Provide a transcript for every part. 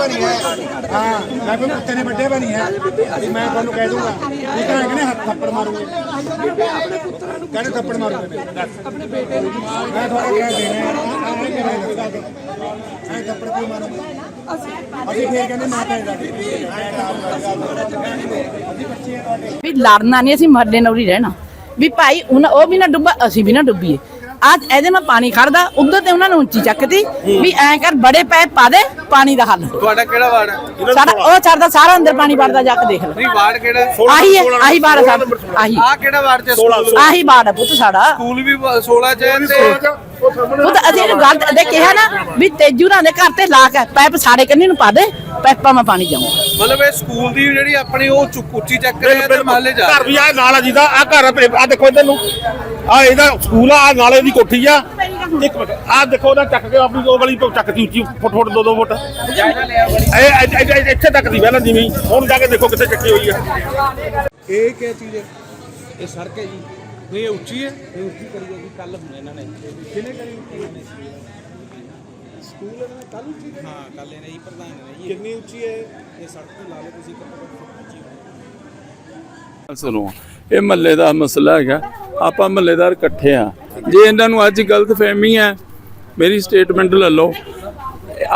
ਵਾ ਹੈ। ਹਾਂ, ਮੈਂ ਕੋਈ ਕੁੱਤੇ ਨੇ ਵੱਡੇ ਵਾ ਹੈ। ਵੀ ਮੈਂ ਤੁਹਾਨੂੰ ਕਹਿ ਦੂੰਗਾ ਇਹ ਤਾਂ ਕਹਿੰਦੇ ਹੱਥ ਥੱਪੜ ਮਾਰੂਗੇ। ਕਹਿੰਦੇ ਥੱਪੜ ਮਾਰੂਗੇ। ਆਪਣੇ ਬੇਟੇ ਨੂੰ ਮੈਂ ਤੁਹਾਡੇ ਕਹਿ ਦੇਣਾ ਐ ਥੱਪੜ ਕੋਈ ਮਾਰੂਗਾ? ਅਸੀਂ ਫੇਰ ਕਹਿੰਦੇ ਮੈਂ ਪੈਦਾ ਵੀ ਲੜਨਾ ਨਹੀਂ ਅਸੀਂ ਮਰਦੇ ਨੌਰੀ ਰਹਿਣਾ। ਵੀ ਭਾਈ ਉਹਨਾਂ- ਉਹ ਵੀ ਨਾ ਡੁੱਬਾ, ਅਸੀਂ ਵੀ ਨਾ ਡੁੱਬੀਏ। ਅੱਜ ਇਹਦੇ ਨਾਲ ਪਾਣੀ ਖੜਦਾ ਉਧਰ ਤੇ ਉਹਨਾਂ ਨੂੰ ਉੱਚੀ ਚੱਕਦੀ ਵੀ ਐਂ ਕਰ ਬੜੇ ਪੈਪ ਪਾ ਦੇ ਪਾਣੀ ਦਾ ਹੱਲ। ਤੁਹਾਡਾ ਕਿਹੜਾ ਵਾਰਡ ਹੈ? ਸਾਡਾ ਉਹ ਛੱਡਦਾ ਸਾਰਾ ਅੰਦਰ ਪਾਣੀ ਵੜਦਾ ਜਾ ਕੇ ਦੇਖ ਲੈ। ਨਹੀਂ ਵਾਰਡ ਕਿਹੜਾ? ਆਹੀ ਹੈ ਆਹੀ ਬਾੜ ਆ ਸਾਡਾ ਆਹੀ। ਆ ਕਿਹੜਾ ਵਾਰਡ ਚ ਸਕੂਲ ਆਹੀ ਬਾੜ ਆ ਪੁੱਤ ਸਾਡਾ। ਸਕੂਲ ਵੀ 16 ਚ ਹੈ ਤੇ ਪੁੱਤ ਅਸੀਂ ਇਹਨੂੰ ਗੱਲ ਦੇ ਕਿਹਾ ਨਾ ਵੀ ਤੇਜੂਰਾਂ ਦੇ ਘਰ ਤੇ ਲਾ ਕੇ ਪੈਪ ਸਾਡੇ ਕੰਨੀ ਨੂੰ ਪਾ ਦੇ ਪੈਪਾਂ ਮੈਂ ਪਾਣੀ ਜਾਊਂ ਮਤਲਬ ਇਹ ਸਕੂਲ ਦੀ ਜਿਹੜੀ ਆਪਣੀ ਉਹ ਚੁੱਕ- ਉੱਚੀ ਚੱਕ ਰਿਹਾ ਤੇ ਮਾਲੇ ਜਾ ਘਰ ਵੀ ਆ ਨਾਲ ਆ ਜਿਹਦਾ ਆ ਘਰ ਆ ਦੇਖੋ ਇਧਰ ਨੂੰ। ਆ ਇਹਦਾ ਸਕੂਲ ਆ ਨਾਲੇ ਦੀ ਕੋਠੀ ਆ। ਇੱਕ ਮਿੰਟ ਆ ਦੇਖੋ ਉਹਦਾ ਚੱਕ ਕੇ ਆਪਣੀ ਉਹ ਵਾਲੀ ਤੋਂ ਚੱਕਦੀ ਉੱਚੀ ਫੁੱਟ ਫੁੱਟ ਦੋ ਦੋ ਫੁੱਟ। ਇਹ ਇੱਥੇ ਤੱਕ ਦੀ ਪਹਿਲਾਂ ਜਿਵੇਂ। ਹੁਣ ਜਾ ਕੇ ਦੇਖੋ ਕਿੱਥੇ ਚੱਕੀ ਹੋਈ ਆ। ਇਹ ਕੀ ਚੀਜ਼ ਹੈ? ਇਹ ਸੜਕ ਹੈ ਜੀ। ਇਹ ਉੱਚੀ ਹੈ। ਇਹ ਉੱਚੀ ਕਰੀ ਹੈ ਜੀ ਕੱਲ ਹੁਣ ਇਹਨਾਂ ਨੇ। ਕਿਹਨੇ ਕਰੀ ਉੱਚੀ? ਨੇ ਸਕੂਲ ਇਹਨਾਂ ਨੇ ਕੱਲ ਉੱਚੀ ਕਰੀ ਹਾਂ ਕੱਲ ਇਹਨੇ ਹੀ ਪ੍ਰਧਾਨ ਨੇ ਜੀ। ਕਿੰਨੀ ਉੱਚੀ ਹੈ ਇਹ? ਸੜਕ ਤੋਂ ਲਾ ਲਓ ਤੁਸੀਂ ਕਿੰਨਾ ਉੱਚੀ ਹੋਣੀ। ਸੁਣੋ ਇਹ ਮਹੱਲੇ ਦਾ ਮਸਲਾ ਹੈਗਾ। ਆਪਾਂ ਮਹੱਲੇਦਾਰ ਇਕੱਠੇ ਆ ਜੇ ਇਹਨਾਂ ਨੂੰ ਅੱਜ ਗਲਤ ਫਹਿਮੀ ਹੈ ਮੇਰੀ ਸਟੇਟਮੈਂਟ ਲੈ ਲਓ।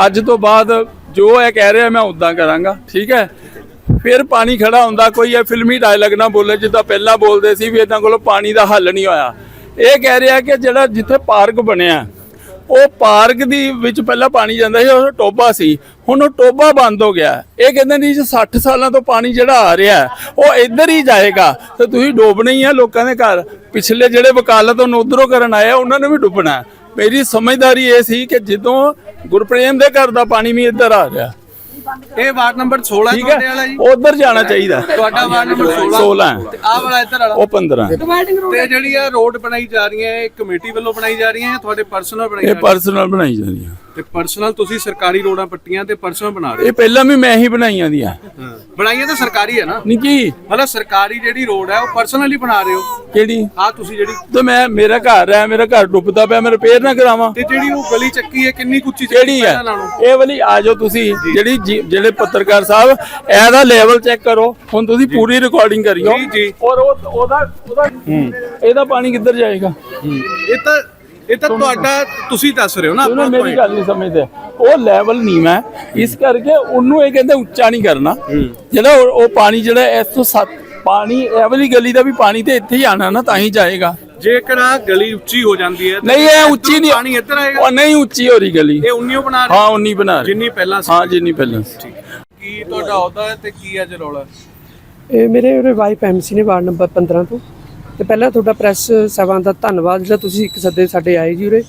ਅੱਜ ਤੋਂ ਬਾਅਦ ਜੋ ਇਹ ਕਹਿ ਰਿਹਾ ਮੈਂ ਉਦਾਂ ਕਰਾਂਗਾ ਠੀਕ ਹੈ? ਫਿਰ ਪਾਣੀ ਖੜਾ ਹੁੰਦਾ ਕੋਈ ਇਹ ਫਿਲਮੀ ਡਾਇਲੌਗ ਨਾ ਬੋਲੇ ਜਿੱਦਾਂ ਪਹਿਲਾਂ ਬੋਲਦੇ ਸੀ ਵੀ ਇਹਨਾਂ ਕੋਲੋਂ ਪਾਣੀ ਦਾ ਹੱਲ ਨਹੀਂ ਹੋਇਆ। ਇਹ ਕਹਿ ਰਿਹਾ ਕਿ ਜਿਹੜਾ ਜਿੱਥੇ ਪਾਰਕ ਬਣਿਆ ਉਹ ਪਾਰਕ ਦੀ ਵਿੱਚ ਪਹਿਲਾਂ ਪਾਣੀ ਜਾਂਦਾ ਸੀ, ਉਹ ਟੋਬਾ ਸੀ। ਹੁਣ ਉਹ ਟੋਬਾ ਬੰਦ ਹੋ ਗਿਆ। ਇਹ ਕਹਿੰਦੇ ਨਹੀਂ ਜੀ 60 ਸਾਲਾਂ ਤੋਂ ਪਾਣੀ ਜਿਹੜਾ ਆ ਰਿਹਾ, ਉਹ ਇੱਧਰ ਹੀ ਜਾਏਗਾ। ਤੇ ਤੁਸੀਂ ਡੋਬਣਾ ਹੀ ਆ ਲੋਕਾਂ ਦੇ ਘਰ। ਪਿਛਲੇ ਜਿਹੜੇ ਵਕਾਲਤ ਉਹਨੂੰ ਉਧਰੋਂ ਕਰਨ ਆਇਆ ਉਹਨਾਂ ਨੇ ਵੀ ਡੁੱਬਣਾ। ਮੇਰੀ ਸਮਝਦਾਰੀ ਇਹ ਸੀ ਕਿ ਜਦੋਂ ਗੁਰਪ੍ਰੇਮ ਦੇ ਘਰ ਦਾ ਪਾਣੀ ਵੀ ਇੱਧਰ ਆ ਰਿਹਾ। ਇਹ ਵਾਰਡ ਨੰਬਰ 16 ਠੀਕ ਤੁਹਾਡੇ ਵਾਲਾ ਹੈ ਜੀ। ਉਧਰ ਜਾਣਾ ਚਾਹੀਦਾ। ਤੁਹਾਡਾ ਵਾਰਡ ਨੰਬਰ 16 16 ਹੈ। ਤੇ ਆਹ ਵਾਲਾ ਇੱਧਰ ਵਾਲਾ। ਉਹ 15 ਤੇ ਜਿਹੜੀ ਆ ਰੋਡ ਬਣਾਈ ਜਾ ਰਹੀਆਂ ਇਹ ਕਮੇਟੀ ਵੱਲੋਂ ਬਣਾਈ ਜਾ ਰਹੀਆਂ ਜਾਂ ਤੁਹਾਡੇ ਪਰਸਨਲ ਬਣਾਈ ਜਾ ਇਹ ਪਰਸਨਲ ਬਣਾਈ ਜਾਂਦੀ ਆ ਤੇ ਪਰਸਨਲ ਤੁਸੀਂ ਸਰਕਾਰੀ ਰੋਡਾਂ ਪੱਟੀਆਂ ਤੇ ਪਰਸਨਲ ਬਣਾ ਰਹੇ ਇਹ ਪਹਿਲਾਂ ਵੀ ਮੈਂ ਹੀ ਬਣਾਈਆਂ ਦੀਆਂ। ਹੋ। ਬਣਾਈਆਂ ਤਾਂ ਸਰਕਾਰੀ ਹੈ ਨਾ? ਨਿੱਕੀ ਮਤਲਬ ਸਰਕਾਰੀ ਜਿਹੜੀ ਰੋਡ ਹੈ ਉਹ ਪਰਸਨਲੀ ਬਣਾ ਰਹੇ ਹੋ? ਕਿਹੜੀ? ਆ ਤੁਸੀਂ ਜਿਹੜੀ ਤੇ ਮੈਂ ਮੇਰਾ ਘਰ ਹੈ ਮੇਰਾ ਘਰ ਡੁੱਬਦਾ ਪਿਆ ਮੈਂ ਰਿਪੇਅਰ ਨਾ ਕਰਾਵਾਂ। ਤੇ ਜਿਹੜੀ ਉਹ ਗਲੀ ਚੱਕੀ ਹੈ ਕਿੰਨੀ ਕੁ ਉੱਚੀ ਚੱਕੀ ਕਿਹੜੀ ਹੈ? ਪਹਿਲਾਂ ਨਾਲੋਂ? ਇਹ ਵਾਲੀ ਆ ਜਾਓ ਤੁਸੀਂ। ਜਿਹੜੀ ਜੀ- ਜਿਹੜੇ ਪੱਤਰਕਾਰ ਸਾਹਿਬ ਇਹਦਾ ਲੈਵਲ ਚੈੱਕ ਕਰੋ। ਹੁਣ ਤੁਸੀਂ ਪੂਰੀ ਰਿਕਾਰਡਿੰਗ ਕਰਿਓ। ਔਰ ਉਹ ਉਹਦਾ ਉਹਦਾ ਇਹਦਾ ਪਾਣੀ ਕਿੱਧਰ ਜਾਏਗਾ? ਇਹ ਤਾਂ ਇਹ ਤਾਂ ਤੁਹਾਡਾ ਤੁਸੀਂ ਦੱਸ ਰਹੇ ਹੋ ਨਾ ਆਪਣਾ ਮੇਰੀ। ਗੱਲ ਨਹੀਂ ਸਮਝਦੇ। ਉਹ ਲੈਵਲ ਨੀਵਾਂ ਹੈ। ਇਸ ਕਰਕੇ ਉਹਨੂੰ ਇਹ ਕਹਿੰਦੇ ਉੱਚਾ ਨਹੀਂ ਕਰਨਾ। ਜਿਹੜਾ ਉਹ ਪਾਣੀ ਜਿਹੜਾ ਇਸ ਤੋਂ ਸੱਤ ਪਾਣੀ ਇਹ ਵਾਲੀ ਗਲੀ ਦਾ ਵੀ ਪਾਣੀ ਤੇ ਇੱਥੇ ਹੀ ਆਣਾ ਨਾ ਤਾਂ ਹੀ ਜਾਏਗਾ। ਜੇਕਰ ਆ ਗਲੀ ਉੱਚੀ ਹੋ ਜਾਂਦੀ ਹੈ ਨਹੀਂ ਇਹ ਉੱਚੀ ਨਹੀਂ ਪਾਣੀ ਇੱਧਰ ਆਏਗਾ। ਉਹ ਨਹੀਂ ਉੱਚੀ ਹੋ ਰਹੀ ਗਲੀ। ਇਹ ਉੰਨੀਓ ਬਣਾ ਰਹੇ। ਹਾਂ ਉਨੀ ਬਣਾ ਰਹੇ। ਜਿੰਨੀ ਪਹਿਲਾਂ ਸੀ। ਹਾਂ ਜਿੰਨੀ ਪਹਿਲਾਂ ਸੀ। ਕੀ ਤੁਹਾਡਾ ਅਹੁਦਾ ਹੈ ਤੇ ਕੀ ਅੱਜ ਰੌਲਾ ਇਹ ਮੇਰੇ ਉਹਦੇ ਵਾਈਫ ਐਮਸੀ ਨੇ ਵਾਰਡ ਨੰਬਰ 15 ਤੋਂ। ਤੇ ਪਹਿਲਾਂ ਤੁਹਾਡਾ ਪ੍ਰੈਸ ਸੇਵਾ ਦਾ ਧੰਨਵਾਦ ਜਿਹੜਾ ਤੁਸੀਂ ਇੱਕ ਸੱਦੇ ਸਾਡੇ ਆਏ ਜੀ ਉਰੇ।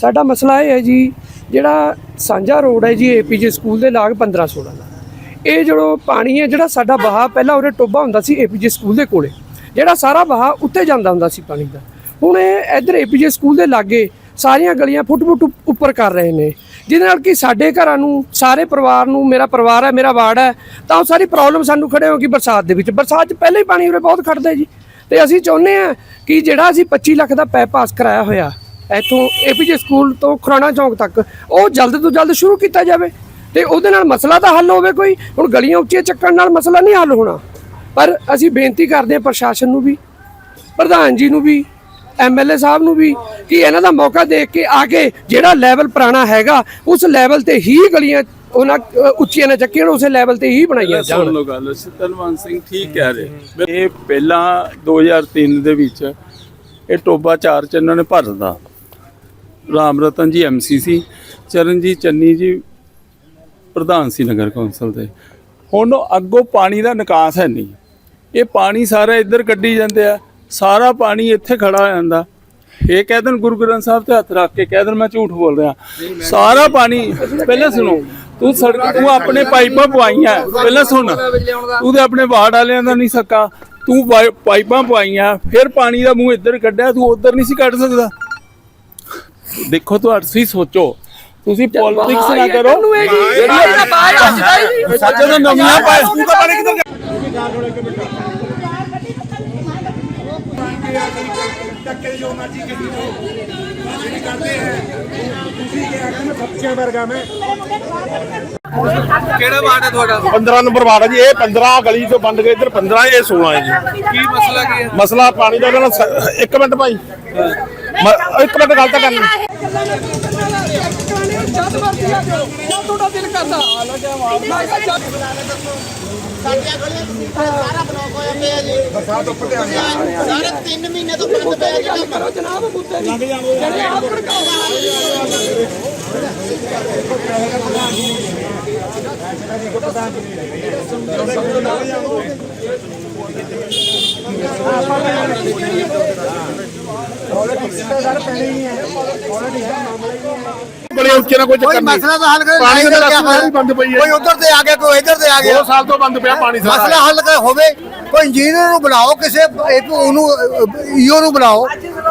ਸਾਡਾ ਮਸਲਾ ਇਹ ਹੈ ਜੀ ਜਿਹੜਾ ਸਾਂਝਾ ਰੋਡ ਹੈ ਜੀ ਏਪੀਜੇ ਸਕੂਲ ਦੇ ਲਾਗ 15 16 ਦਾ। ਇਹ ਜਿਹੜੋ ਪਾਣੀ ਹੈ ਜਿਹੜਾ ਸਾਡਾ ਵਹਾਅ ਪਹਿਲਾਂ ਉਰੇ ਟੋਬਾ ਹੁੰਦਾ ਸੀ ਏਪੀਜੇ ਸਕੂਲ ਦੇ ਕੋਲੇ। ਜਿਹੜਾ ਸਾਰਾ ਵਹਾਅ ਉੱਤੇ ਜਾਂਦਾ ਹੁੰਦਾ ਸੀ ਪਾਣੀ ਦਾ। ਹੁਣ ਇਹ ਇੱਧਰ ਏਪੀਜੇ ਸਕੂਲ ਦੇ ਲਾਗੇ ਸਾਰੀਆਂ ਗਲੀਆਂ ਫੁੱਟ ਫੁੱਟ ਉੱਪਰ ਕਰ ਰਹੇ ਨੇ। ਜਿਹਦੇ ਨਾਲ ਕਿ ਸਾਡੇ ਘਰਾਂ ਨੂੰ, ਸਾਰੇ ਪਰਿਵਾਰ ਨੂੰ, ਮੇਰਾ ਪਰਿਵਾਰ ਹੈ, ਮੇਰਾ ਵਾਰਡ ਹੈ, ਤਾਂ ਉਹ ਸਾਰੀ ਪ੍ਰੋਬਲਮ ਸਾਨੂੰ ਖੜੇ ਹੋ ਕਿ ਬਰਸਾਤ ਦੇ ਵਿੱਚ, ਬਰਸਾਤ 'ਚ ਪਹਿਲਾਂ ਹੀ ਪਾਣੀ ਉਰੇ ਬਹੁਤ ਖੜਦਾ ਜੀ। ਤੇ ਅਸੀਂ ਚਾਹੁੰਦੇ ਆ ਕਿ ਜਿਹੜਾ ਅਸੀਂ 25 ਲੱਖ ਦਾ ਪੈ ਪਾਸ ਕਰਾਇਆ ਹੋਇਆ, ਇੱਥੋਂ ਏਪੀਜੇ ਸਕੂਲ ਤੋਂ ਖੁਰਾਣਾ ਚੌਂਕ ਤੱਕ, ਉਹ ਜਲਦ ਤੋਂ ਜਲਦ ਸ਼ੁਰੂ ਕੀਤਾ ਜਾਵੇ। ਤੇ ਉਹਦੇ ਨਾਲ ਮਸਲਾ ਤਾਂ ਹੱਲ ਹੋਵੇ ਕੋਈ, ਹੁਣ ਗਲੀਆਂ ਉੱਚੀਆਂ ਚੱਕਣ ਨਾਲ ਮਸਲਾ ਨਹੀਂ ਹੱਲ ਹੋਣਾ। ਪਰ ਅਸੀਂ ਬੇਨਤੀ ਕਰਦੇ ਹਾਂ ਪ੍ਰਸ਼ਾਸਨ ਨੂੰ ਵੀ ਪ੍ਰਧਾਨ ਜੀ ਨੂੰ ਵੀ ਐਮਐਲਏ ਸਾਹਿਬ ਨੂੰ ਵੀ ਕਿ ਇਹਨਾਂ ਦਾ ਮੌਕਾ ਦੇਖ ਕੇ ਆ ਕੇ ਜਿਹੜਾ ਲੈਵਲ ਪੁਰਾਣਾ ਹੈਗਾ ਉਸ ਲੈਵਲ ਤੇ ਹੀ ਗਲੀਆਂ ਉਹਨਾਂ ਉੱਚੀਆਂ ਨੇ ਚੱਕੀਆਂ ਉਸੇ ਲੈਵਲ ਤੇ ਹੀ ਬਣਾਈਆਂ ਸੁਣ ਜਾਣ। ਲਓ ਗੱਲ ਸਤਨਵੰਤ ਸਿੰਘ ਠੀਕ ਕਹਿ ਰਹੇ। ਇਹ ਪਹਿਲਾਂ 2003 ਦੇ ਵਿੱਚ ਇਹ ਟੋਬਾ ਚਾਰ ਚ ਇਹਨਾਂ ਨੇ ਭਰਦਾ ਰਾਮ ਰਤਨ ਜੀ ਐਮਸੀ ਸੀ ਚਰਨਜੀਤ ਚੰਨੀ ਜੀ ਪ੍ਰਧਾਨ ਸੀ ਨਗਰ ਕੌਂਸਲ ਦੇ। ਹੁਣ ਅੱਗੋਂ ਪਾਣੀ ਦਾ ਨਿਕਾਸ ਹੈ ਨਹੀਂ। ਇਹ ਪਾਣੀ ਸਾਰਾ ਇੱਧਰ ਕੱਢੀ ਜਾਂਦੇ ਆ ਸਾਰਾ ਪਾਣੀ ਇੱਥੇ ਖੜਾ ਹੋ ਜਾਂਦਾ। ਇਹ ਕਹਿ ਦੇਣ ਗੁਰੂ ਗ੍ਰੰਥ ਸਾਹਿਬ ਤੇ ਹੱਥ ਰੱਖ ਕੇ ਕਹਿ ਦੇਣ ਮੈਂ ਝੂਠ ਬੋਲ ਰਿਹਾ। ਸਾਰਾ ਪਾਣੀ ਪਹਿਲਾਂ ਸੁਣੋ ਤੂੰ ਸੜਕ ਤੂੰ ਆਪਣੇ ਪਾਈਪਾਂ ਪਵਾਈਆਂ ਪਹਿਲਾਂ ਸੁਣ। ਤੂੰ ਤੇ ਆਪਣੇ ਵਾਰਡ ਵਾਲਿਆਂ ਦਾ ਨਹੀਂ ਸਕਾ। ਤੂੰ ਪਾਈ- ਪਾਈਪਾਂ ਪਵਾਈਆਂ ਫਿਰ ਪਾਣੀ ਦਾ ਮੂੰਹ ਇੱਧਰ ਕੱਢਿਆ ਤੂੰ ਉੱਧਰ ਨਹੀਂ ਸੀ ਕੱਢ ਸਕਦਾ। ਦੇਖੋ ਤੁਸੀਂ ਸੋਚੋ ਤੁਸੀਂ ਪੋਲਿਟਿਕਸ ਨਾ ਕਰੋ। ਜਿਹੜੀ ਸੱਜਣ ਨਵੀਆਂ ਪਾਏ ਤੂੰ ਤਾਂ ਪਾਣੀ ਟੱਕੇ ਜੋ ਮਰਜ਼ੀ ਗੱਡੀ ਤੋਂ ਜਿਹੜੀ ਕਰਦੇ ਹੈ। ਤੁਸੀਂ ਕਿਹਾ ਕਿ ਮੈਂ ਬੱਚਿਆਂ ਵਰਗਾ ਮੈਂ। ਕਿਹੜਾ ਵਾਰਡ ਹੈ ਤੁਹਾਡਾ? 15 ਨੰਬਰ ਵਾਰਡ ਹੈ ਜੀ। ਇਹ 15 ਗਲੀ ਤੋਂ ਬੰਦ ਗਏ ਇੱਧਰ 15 ਇਹ 16 ਹੈ ਜੀ। ਕੀ ਮਸਲਾ ਕੀ ਹੈ? ਮਸਲਾ ਪਾਣੀ ਦਾ ਇਹਨਾਂ ਨਾਲ ਸ- ਇੱਕ ਮਿੰਟ ਭਾਈ। ਮ- ਇੱਕ ਮਿੰਟ ਗੱਲ ਤਾਂ ਕਰਨੀ ਬਰਸਾਤ ਉੱਪਰ ਤੇ ਆ ਗਿਆ ਸਾਰੇ 3 ਮਹੀਨੇ ਤੋਂ ਬੰਦ ਪਿਆ ਜਿਹੜਾ ਕਰੋ ਜਨਾਬ ਮੁੱਦੇ ਦੀ ਜਿਹੜੇ ਆਪ ਬੜੇ ਉੱਚੇ ਨਾਲ ਕੋਈ ਚੱਕਰ ਕੋਈ ਨਹੀਂ। ਮਸਲਾ ਤਾਂ ਹੱਲ ਕਰੇ ਪਾਣੀ ਨਹੀਂ ਦਾ ਤਾਂ ਕਿਆ ਰਸਤਾ ਸਾਰੀ ਬੰਦ ਪਈ ਹੈ। ਕੋਈ ਉਧਰ ਤੇ ਆ ਗਿਆ ਕੋਈ ਇੱਧਰ ਤੇ ਆ ਗਿਆ। ਦੋ ਸਾਲ ਤੋਂ ਬੰਦ ਪਿਆ ਪਾਣੀ ਸਾਰਾ। ਮਸਲਾ ਹੱਲ ਕਰ ਹੋਵੇ। ਕੋਈ ਇੰਜੀਨੀਅਰ ਨੂੰ ਬੁਲਾਓ ਕਿਸੇ ਇੱਕ ਉਹਨੂੰ ਈਓ ਨੂੰ ਬੁਲਾਓ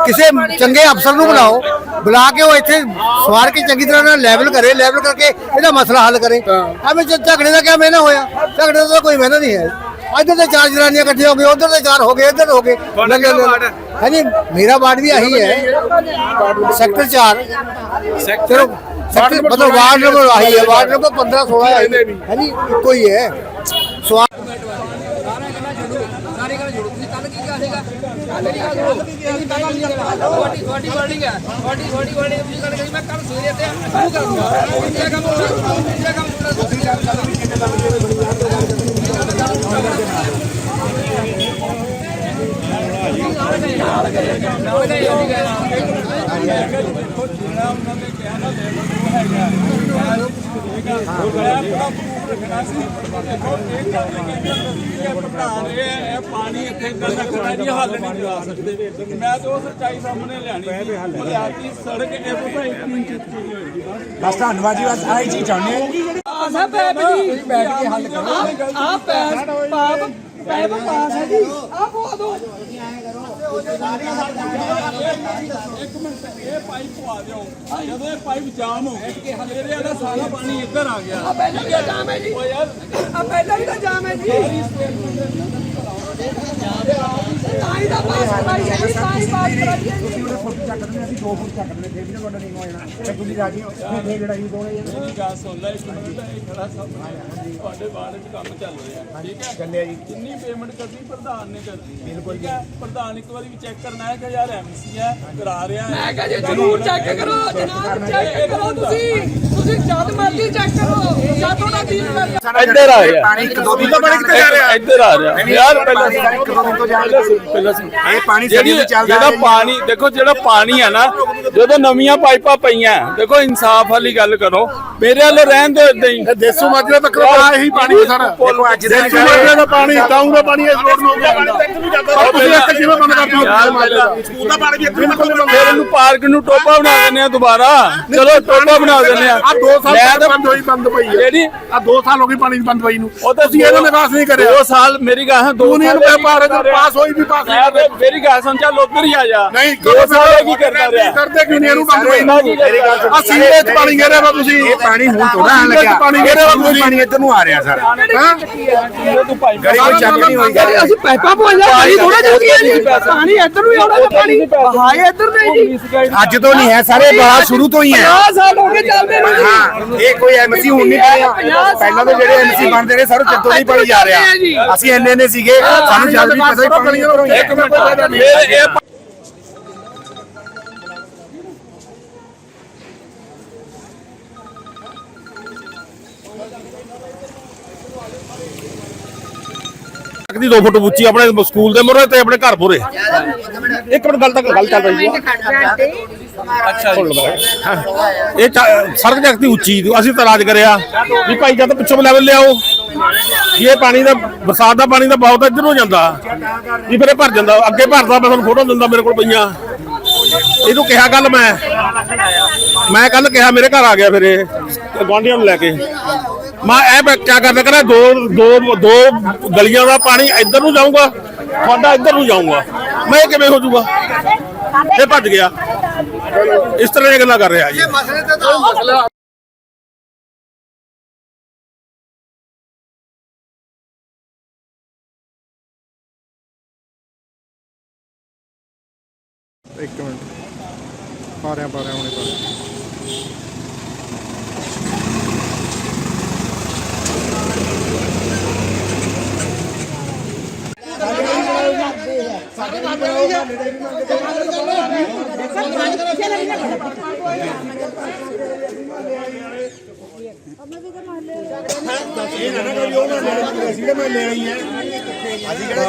ਕਿਸੇ ਚੰਗੇ ਅਫਸਰ ਨੂੰ ਬੁਲਾਓ ਬੁਲਾ ਕੇ ਉਹ ਇੱਥੇ ਸਵਾਰ ਕੇ ਚੰਗੀ ਤਰ੍ਹਾਂ ਨਾਲ ਲੈਵਲ ਕਰੇ ਲੈਵਲ ਕਰਕੇ ਇਹਦਾ ਮਸਲਾ ਹੱਲ ਕਰੇ। ਐਵੇਂ ਝਗੜੇ ਦਾ ਕਿਆ ਮੈਨਾ ਹੋਇਆ? ਝਗੜੇ ਦਾ ਕੋਈ ਮੈਨਾ ਨਹੀਂ ਹੈ। ਇੱਧਰ ਤੇ ਚਾਰ ਜਨਾਨੀਆਂ ਇਕੱਠੀਆਂ ਹੋ ਗਏ ਉਧਰ ਤੇ ਚਾਰ ਹੋ ਗਏ ਇੱਧਰ ਹੋ ਗਏ। ਹਾਂਜੀ ਮੇਰਾ ਵਾਰਡ ਵੀ ਆਹੀ ਹੈ। ਸੈਕਟਰ 4 ਚਲੋ ਸੈਕਟਰ ਮਤਲਬ ਵਾਰਡ ਨੰਬਰ ਆਹੀ ਹੈ ਵਾਰਡ ਨੰਬਰ 15 16 ਹੈ। ਹਾਂਜੀ ਇੱਕੋ ਹੀ ਹੈ। ਸਵਾਲ ਪਾਣੀ ਇੱਥੇ ਗੰਦਾ ਜੀ ਹੱਲ ਨਹੀਂ ਕਰਾ ਸਕਦੇ ਮੈਂ ਤਾਂ ਉਹ ਸੱਚਾਈ ਸਾਹਮਣੇ ਲਿਆਣੀ ਮਲਿਆਤੀ ਸੜਕ ਇਹ ਭਾਈ 3 ਇੰਚ ਦੀ ਹੋਏਗੀ ਬਸ ਧੰਨਵਾਦ ਜੀ, ਬਸ ਆਈ ਚੀਜ਼ ਚਾਹੁੰਦੇ ਹਾਂ ਬੈਠ ਕੇ ਹੱਲ ਕਰੋ ਇਹ ਪਾਈਪ ਪਵਾ ਦਿਓ ਜਦੋਂ ਇਹ ਪਾਈਪ ਜਾਮ ਹੋ ਗਈ ਮੇਰੇ ਵਾਲਾ ਸਾਰਾ ਪਾਣੀ ਇੱਧਰ ਆ ਗਿਆ ਪਹਿਲਾਂ ਵੀ ਤਾਂ ਜਾਮ ਹੈ ਜੀ। ਆ ਪਹਿਲਾਂ ਵੀ ਤਾਂ ਜਾਮ ਹੈ ਜੀ। ਤਾਂ ਹੀ ਪਾਸ ਕਰਾਈ ਹੈ ਜੀ ਪਾਸ ਕਰਾਈ ਹੈ ਤੁਸੀਂ ਉਹਦੇ ਫੁੱਟ ਚੱਕ ਦਿੰਦੇ ਅਸੀਂ 2 ਫੁੱਟ ਚੱਕ ਦਿੰਦੇ ਫਿਰ ਵੀ ਨਾ ਤੁਹਾਡਾ ਨਹੀਂ ਹੋ ਜਾਣਾ ਤੇ ਤੁਸੀਂ ਰਾਜੀ ਹੋ ਫਿਰ ਜਿਹੜਾ ਹੀ ਮੇਰੀ ਗੱਲ ਸੁਣ ਲੈ ਇੱਕ ਮਿੰਟ ਇਹ ਖੜਾ ਸਾਹਮਣੇ ਤੁਹਾਡੇ ਬਾਰੇ ਚ ਕੰਮ ਚੱਲ ਰਿਹਾ ਠੀਕ ਹੈ ਚੱਲਿਆ ਜੀ ਜਿੰਨੀ ਪੇਮੈਂਟ ਕਰਨੀ ਪ੍ਰਧਾਨ ਨੇ ਕਰਨੀ ਬਿਲਕੁਲ ਠੀਕ ਪ੍ਰਧਾਨ ਇੱਕ ਵਾਰੀ ਵੀ ਚੈੱਕ ਕਰਨਾ ਹੈ ਕਿ ਯਾਰ ਐਮਸੀ ਹੈ ਕਰਾ ਰਿਹਾ ਹੈ ਮੈਂ ਕਿਹਾ ਜ਼ਰੂਰ ਚੈੱਕ ਕਰੋ, ਜਨਾਬ ਚੈੱਕ ਕਰੋ ਤੁਸੀਂ। ਤੁਸੀਂ ਜਦ ਮਰਜ਼ੀ ਚੈੱਕ ਕਰੋ। ਜਦ ਇੱਧਰ ਆ ਰਿਹਾ ਪਾਣੀ ਇੱਕ ਦੋ ਦਿਨ ਤੋਂ ਪਾਣੀ ਕਿੱਥੇ ਜਾ ਰਿਹਾ? ਇੱਧਰ ਆ ਰਿਹਾ। ਯਾਰ ਪਹਿਲਾਂ ਇੱਕ ਦੋ ਦਿਨ ਤੋਂ ਜਾ ਸੁਣ ਪਹਿਲਾਂ ਸੁਣ। ਇਹ ਪਾਣੀ ਸੜੀ ਤੇ ਚੱਲਦਾ ਜਿਹੜਾ ਪਾਣੀ ਦੇਖੋ ਜਿਹੜਾ ਪਾਣੀ ਆ ਨਾ ਜਦੋਂ ਨਵੀਆਂ ਪਾਈਪਾਂ ਪਈਆਂ ਦੇਖੋ ਇਨਸਾਫ ਵਾਲੀ ਗੱਲ ਕਰੋ। ਮੇਰੇ ਵੱਲੋਂ ਰਹਿਣ ਦਿਓ ਇਦਾਂ ਹੀ। ਦੇਸੂ ਮਾਜਰੇ ਤੱਕ ਦਾ ਇਹੀ ਪਾਣੀ ਸਾਰਾ। ਦੇਖੋ ਅੱਜ ਦੇ ਦੇਸੂ ਮਾਜਰੇ ਦਾ ਪਾਣੀ ਤਾਊ ਦਾ ਪਾਣੀ ਇਸ ਰੋਡ ਨੂੰ ਹੋ ਗਿਆ। ਤੁਸੀਂ ਇੱਥੇ ਕਿਵੇਂ ਬੰਦ ਕਰਦੇ ਹੋ ਯਾਰ ਸਕੂਲ ਦਾ ਪਾਣੀ ਵੀ ਇੱਥੇ ਨਿਕਲ ਫਿਰ ਇਹਨੂੰ ਪਾਰਕ ਨੂੰ ਟੋਪਾ ਬਣਾ ਦਿੰਦੇ ਆ ਦੁਬਾਰਾ। ਚਲੋ ਟੋਪਾ ਬਣਾ ਦਿੰਦੇ ਆ। ਆ 2 ਸਾਲ ਬੰਦ ਹੋਈ ਬੰਦ ਪਈ ਹੈ। ਜਿਹੜੀ ਆ 2 ਸਾਲ ਹੋ ਗਏ ਪਾਣੀ ਬੰਦ ਪਈ ਨੂੰ। ਉਹ ਤਾਂ ਤੁਸੀਂ ਇਹਦਾ ਨਿਕਾਸ ਨਹੀਂ ਕਰਿਆ। ਦੋ ਸਾਲ ਮੇਰੀ ਗੱਲ ਦੋ ਯੂਨੀਅਨ ਸਾਲ ਪੇਪਰ ਪਾਸ ਹੋਈ ਵੀ ਪਾਸ ਨਹੀਂ ਮੇਰੀ ਗੱਲ ਸੁਣ ਚੱਲ ਉੱਧਰ ਹੀ ਆ ਜਾ। ਨਹੀਂ ਦੋ ਸਾਲ ਇਹ ਕੀ ਕਰਦਾ ਰਿਹਾ? ਕਰਦੇ ਕਿਉਂ ਨਹੀਂ ਇਹਨੂੰ ਬੰਦ ਪਈ ਮੇਰੀ ਗੱਲ ਸੁਣ। ਆ ਸੀਵਰੇਜ 'ਚ ਪਾਣੀ ਗੇਰੇ ਵਾ ਤੁਸੀਂ। ਇਹ ਪਾਣੀ ਹੁਣ ਥੋੜਾ ਆਣ ਲੱਗਿਆ। ਪਾਣੀ ਗੇਰੇ ਵਾ ਤੁਸੀਂ। ਪਾਣੀ ਇੱਧਰ ਨੂੰ ਆ ਰਿਹਾ ਸਰ। ਤੂੰ ਭਾਈ ਗੜੀ ਕੋਈ ਚੱਕ ਨਹੀਂ ਹੋਈ ਅਸੀਂ ਪਾਈਪਾਂ ਪਵਾਈਆਂ ਪਾਣੀ ਥੋੜਾ ਜਲਦੀ ਹੈ ਜੀ ਪਾਣੀ ਇੱਧਰ ਨੂੰ ਹੀ ਆਉਣਾ ਤਾਂ ਪਾਣੀ। ਬਹਾਏ ਇੱਧਰ ਨਹੀਂ ਜੀ। ਅੱਜ ਤੋਂ ਨਹੀਂ ਹੈ ਸਾਰੇ ਬਾਹਰ ਸ਼ੁਰੂ ਤੋਂ ਹੀ ਹੈ। 50 ਸਾਲ ਹੋ ਗਏ ਚੱਲਦੇ ਜੀ ਹਾਂ ਇਹ ਕੋਈ ਐਮਸੀ ਹੁਣ ਨਹੀਂ ਬਣਿਆ ਪਹਿਲਾਂ ਤਾਂ ਜਿਹੜੇ ਐਮਸੀ ਬਣਦੇ ਰਹੇ ਸਾਰੇ ਚੱਤੋਂ ਨਹੀਂ ਪੜੀ ਜਾ ਰਿਹਾ। ਅਸੀਂ ਇੰਨੇ ਨੇ ਸੀਗੇ ਸਾਨੂੰ ਜਦ ਵੀ ਪਤਾ ਹੀ ਹੈ। ਇੱਕ ਮਿੰਟ ਦੀ 2 ਫੁੱਟ ਉੱਚੀ ਆਪਣੇ ਸਕੂਲ ਦੇ ਮੋਰੇ ਤੇ ਆਪਣੇ ਘਰ ਪੂਰੇ ਇੱਕ ਮਿੰਟ ਗੱਲ ਤੱਕ ਗੱਲ ਚੱਲ ਰਹੀ ਹੈ ਅੱਛਾ ਜੀ। ਇਹ ਚਾ- ਸੜਕ ਜਗਤੀ ਉੱਚੀ ਅਸੀਂ ਤਰਾਜ ਕਰਿਆ। ਵੀ ਭਾਈ ਜਦ ਪਿੱਛੋਂ ਲੈਵਲ ਲਿਆਓ। ਵੀ ਇਹ ਪਾਣੀ ਦਾ, ਬਰਸਾਤ ਦਾ ਪਾਣੀ ਦਾ ਬਹੁਤ ਇੱਧਰ ਨੂੰ ਜਾਂਦਾ। ਵੀ ਫਿਰ ਇਹ ਭਰ ਜਾਂਦਾ। ਅੱਗੇ ਭਰਦਾ, ਮੈਂ ਤੁਹਾਨੂੰ ਫੋਟੋ ਦਿੰਦਾ ਮੇਰੇ ਕੋਲ ਪਈਆਂ। ਇਹਨੂੰ ਕਿਹਾ ਕੱਲ ਮੈਂ। ਮੈਂ ਕੱਲ ਕਿਹਾ ਮੇਰੇ ਘਰ ਆ ਗਿਆ ਫਿਰ ਇਹ, ਗੁਆਂਢੀਆਂ ਨੂੰ ਲੈ ਕੇ। ਮੈਂ ਇਹ ਮੈਂ ਕਿਆ ਕਰਦਾ ਕਹਿੰਦਾ, ਦੋ ਦੋ ਦੋ ਗਲੀਆਂ ਦਾ ਪਾਣੀ ਇੱਧਰ ਨੂੰ ਜਾਊਗਾ, ਤੁਹਾਡਾ ਇੱਧਰ ਨੂੰ ਜਾਊਗਾ। ਮੈਂ ਇਹ ਕਿਵੇਂ ਹੋ ਜਾਊਗਾ? ਇਹ ਭੱਜ ਗਿਆ। ਇਸ ਤਰ੍ਹਾਂ ਦੀਆਂ ਗੱਲਾਂ ਕਰ ਰਿਹਾ ਜੀ। ਮਸਲੇ ਤੇ ਤਾਂ ਇੱਕ ਮਿੰਟ ਪਾ ਰਿਆਂ ਪਾ ਰਿਆਂ ਹੁਣੇ ਪਾ ਰਿਆਂ ਇਹ ਨਾ ਨਾ ਕਰੀ ਨਾ ਅਸੀਂ ਕਿਹੜਾ ਮੈਂ ਲੈਣੀ ਹੈ? ਅਸੀਂ ਕਿਹੜਾ